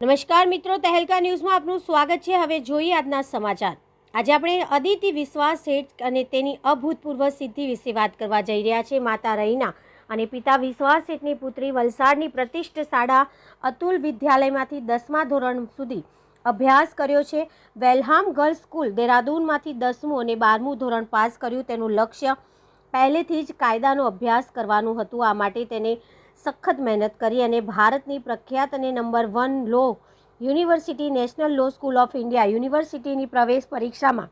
નમસ્કાર મિત્રો, તહેલકા ન્યૂઝમાં આપનું સ્વાગત છે. હવે જોઈએ આજના સમાચાર. આજે આપણે અદિતિ વિશ્વાસ શેઠ અને તેની અભૂતપૂર્વ સિદ્ધિ વિશે વાત કરવા જઈ રહ્યા છે. માતા રહીના અને પિતા વિશ્વાસ શેઠની પુત્રી વલસાડની પ્રતિષ્ઠિત શાળા અતુલ વિદ્યાલયમાંથી દસમા ધોરણ સુધી અભ્યાસ કર્યો છે. વેલહામ ગર્લ્સ સ્કૂલ દેહરાદૂનમાંથી દસમું અને બારમું ધોરણ પાસ કર્યું. તેનું લક્ષ્ય પહેલેથી જ કાયદાનો અભ્યાસ કરવાનું હતું. આ માટે તેને સખત મહેનત કરી અને ભારતની પ્રખ્યાત અને number one law university national law school of India યુનિવર્સિટીની પ્રવેશ પરીક્ષામાં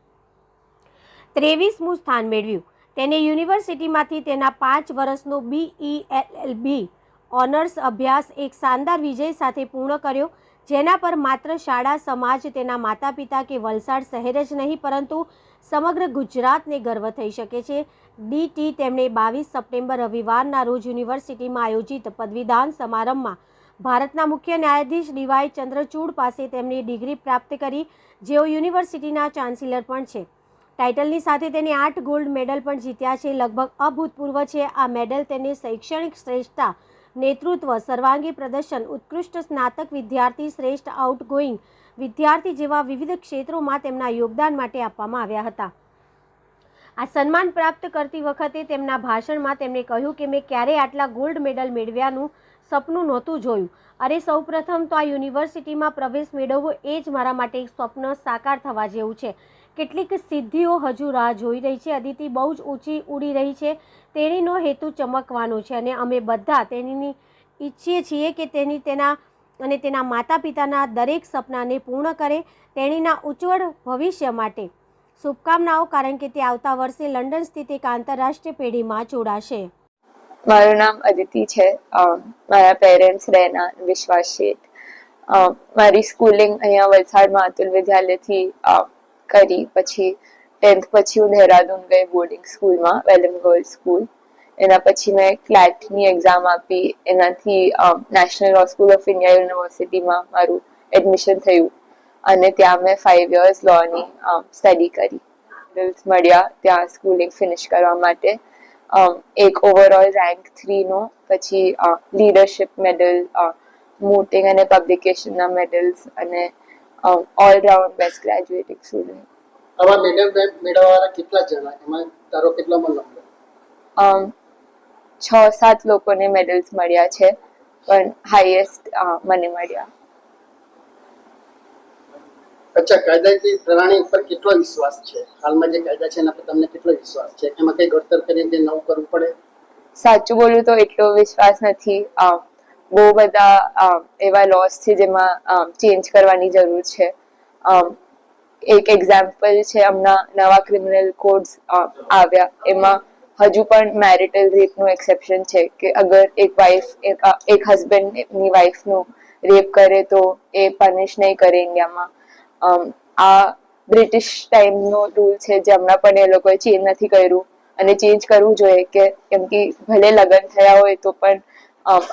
ત્રેવીસમું સ્થાન મેળવ્યું. તેને યુનિવર્સિટીમાંથી તેના પાંચ વર્ષનો બીઈ બી ઓનર્સ અભ્યાસ એક શાનદાર વિજય સાથે પૂર્ણ કર્યો. જેના પર માત્ર શાળા, સમાજ, તેના માતા પિતા કે વલસાડ શહેર જ નહીં, પરંતુ સમગ્ર ગુજરાતને ગર્વ થઈ શકે છે. ડીટી તેમણે બાવીસ સપ્ટેમ્બર રવિવારના રોજ યુનિવર્સિટીમાં આયોજિત પદવીદાન સમારંભમાં ભારતના મુખ્ય ન્યાયાધીશ ડીવાય ચંદ્રચૂડ પાસે તેમની ડિગ્રી પ્રાપ્ત કરી, જેઓ યુનિવર્સિટીના ચાન્સેલર પણ છે. ટાઇટલની સાથે તેને આઠ ગોલ્ડ મેડલ પણ જીત્યા છે. લગભગ અભૂતપૂર્વ છે. આ મેડલ તેને શૈક્ષણિક શ્રેષ્ઠતા નેતૃત્વ, સર્વાંગી પ્રદર્શન, ઉત્કૃષ્ટ સ્નાતક વિદ્યાર્થી શ્રેષ્ઠ આઉટગોઈંગ વિદ્યાર્થી જેવા વિવિધ ક્ષેત્રોમાં તેમના યોગદાન માટે આપવામાં આવ્યા હતા. આ સન્માન પ્રાપ્ત કરતી વખતે તેમના ભાષણમાં તેમણે કહ્યું કે મેં ક્યારેય આટલા ગોલ્ડ મેડલ મેળવ્યાનું સપનું નહોતું જોયું. અરે, સૌપ્રથમ તો આ યુનિવર્સિટીમાં પ્રવેશ મેળવવો એ જ મારા માટે એક સ્વપ્ન સાકાર થવા જેવું છે. કેટલીક સિદ્ધિઓ હજુ રાહ જોઈ રહી છે. અદિતિ બહુ જ ઊંચી ઉડી રહી છે. તેણીનો હેતુ ચમકવાનો છે અને અમે બધા તેણીની ઈચ્છીએ છીએ કે તેની તેના અને તેના માતા પિતાના દરેક સપનાને પૂર્ણ કરે તેણીના ઉજ્જવળ ભવિષ્ય માટે. શુભકામનાઓ, કારણ કે તે આવતા વર્ષે લંડન સ્થિત એક આંતરરાષ્ટ્રીય પેઢીમાં જોડાશે. મારું નામ અદિતિ છે. મારા પેરેન્ટ્સ રહેના વિશ્વાસ શેઠ મારી સ્કૂલિંગ અહીંયા વલસાડમાં અતુલ વિદ્યાલયથી કરી. પછી ટેન્થ પછી હું દહેરાદૂન ગઈ બોર્ડિંગ સ્કૂલમાં વેલમ ગર્લ્સ સ્કૂલ એના પછી મેં ક્લેટની એક્ઝામ આપી. એનાથી national law school of India યુનિવર્સિટીમાં મારું એડમિશન થયું. અને ત્યાં મેં ફાઇવ યર્સ લોની સ્ટડી કરી. મળ્યા ત્યાં સ્કૂલિંગ ફિનિશ કરવા માટે. એક ઓવરઓલ રેન્ક થ્રીનો પછી લીડરશિપ મેડલ મોટિંગ અને પબ્લિકેશનના મેડલ્સ અને all round best graduating student આવા મેડલ મેળવવાવાળા કેટલા જણા? એમાં તારો કેટલામાં નંબર um, છ સાત લોકોને મેડલ્સ મળ્યા છે પણ હાઈએસ્ટ મને મળ્યા. અચ્છા કાયદાકીય પ્રણાલી ઉપર કેટલો વિશ્વાસ છે? હાલમાં જે કાયદા છે એના પર તમને કેટલો વિશ્વાસ છે? એમાં કઈ ઘડતર કરીને કંઈ નવું કરવું પડે? સાચું બોલું તો એટલો વિશ્વાસ નથી. બહુ બધા એવા લોસ છે જેમાં ચેન્જ કરવાની જરૂર છે. એક એક્ઝામ્પલ છે હમણાં નવા ક્રિમિનલ કોડ્સ આવ્યા. એમાં હજુ પણ મેરિટલ રેપનું એક્સેપ્શન છે કે અગર એક વાઇફ એક હસબન્ડની વાઇફનું રેપ કરે તો એ પનિશ નહીં કરે ઇન્ડિયામાં આ બ્રિટિશ ટાઈમનો રૂલ છે જે હમણાં પણ એ લોકોએ ચેન્જ નથી કર્યું. અને ચેન્જ કરવું જોઈએ કે કેમ કે ભલે લગ્ન થયા હોય તો પણ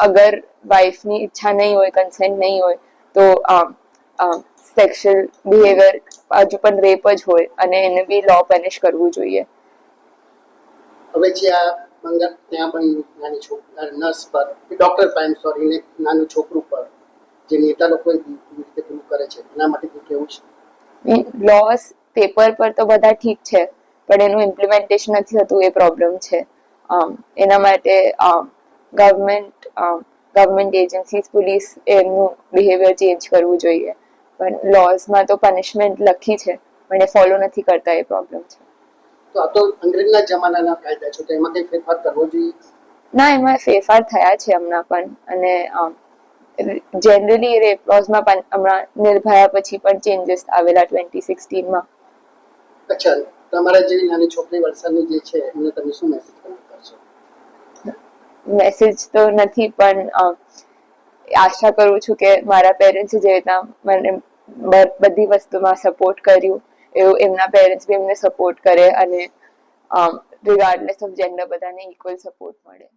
અગર વાઇફની ઈચ્છા નહીં હોય કન્સેન્ટ નહીં હોય, તો સેક્સ્યુઅલ બિહેવિયર હજુ પણ રેપ જ હોય અને એને બી લો પેનિશ કરવું જોઈએ. હવે જે આ મંગળ ત્યાં પણ નાની છોકરી નર્સ પર ડોક્ટર પર સોરી નાનું છોકરું પર જે નેતા લોકો રીતે પેલું કરે છે? એના માટે તું કેવું છે? લોસ પેપર પર તો બધા ઠીક છે પણ એનું ઇમ્પ્લિમેન્ટેશન નથી થતું એ પ્રોબ્લેમ છે. એના માટે ગવર્મેન્ટ ગવર્મેન્ટ એજન્સીસ પોલીસ એમનું બિહેવિયર ચેન્જ કરવું જોઈએ. પણ લોઝમાં તો પનિશમેન્ટ લખી છે પણ એ ફોલો નથી કરતા એ પ્રોબ્લેમ છે. તો આ તો અંગ્રેજના જમાનાના કાયદા છે તો એમાં કંઈ ફેરફાર કરવો જોઈએ? ના એમાં ફેરફાર થયા છે હમણાં પણ અને જનરલી રેપ લોઝમાં પણ હમણાં નિર્ભયા પછી પણ ચેન્જીસ આવેલા ટ્વેન્ટી સિક્સટીનમાં અચ્છા તમારા જે નાની છોકરી વલસાડની જે છે એમને તમે શું મેસેજ કરશો? મેસેજ તો નથી પણ આશા કરું છું કે મારા પેરેન્ટ્સે જે રીતના મને બધી વસ્તુમાં સપોર્ટ કર્યું એવું એમના પેરેન્ટ્સ બી એમને સપોર્ટ કરે અને રિગાર્ડલેસ ઓફ જેન્ડર બધાને ઇક્વલ સપોર્ટ મળે.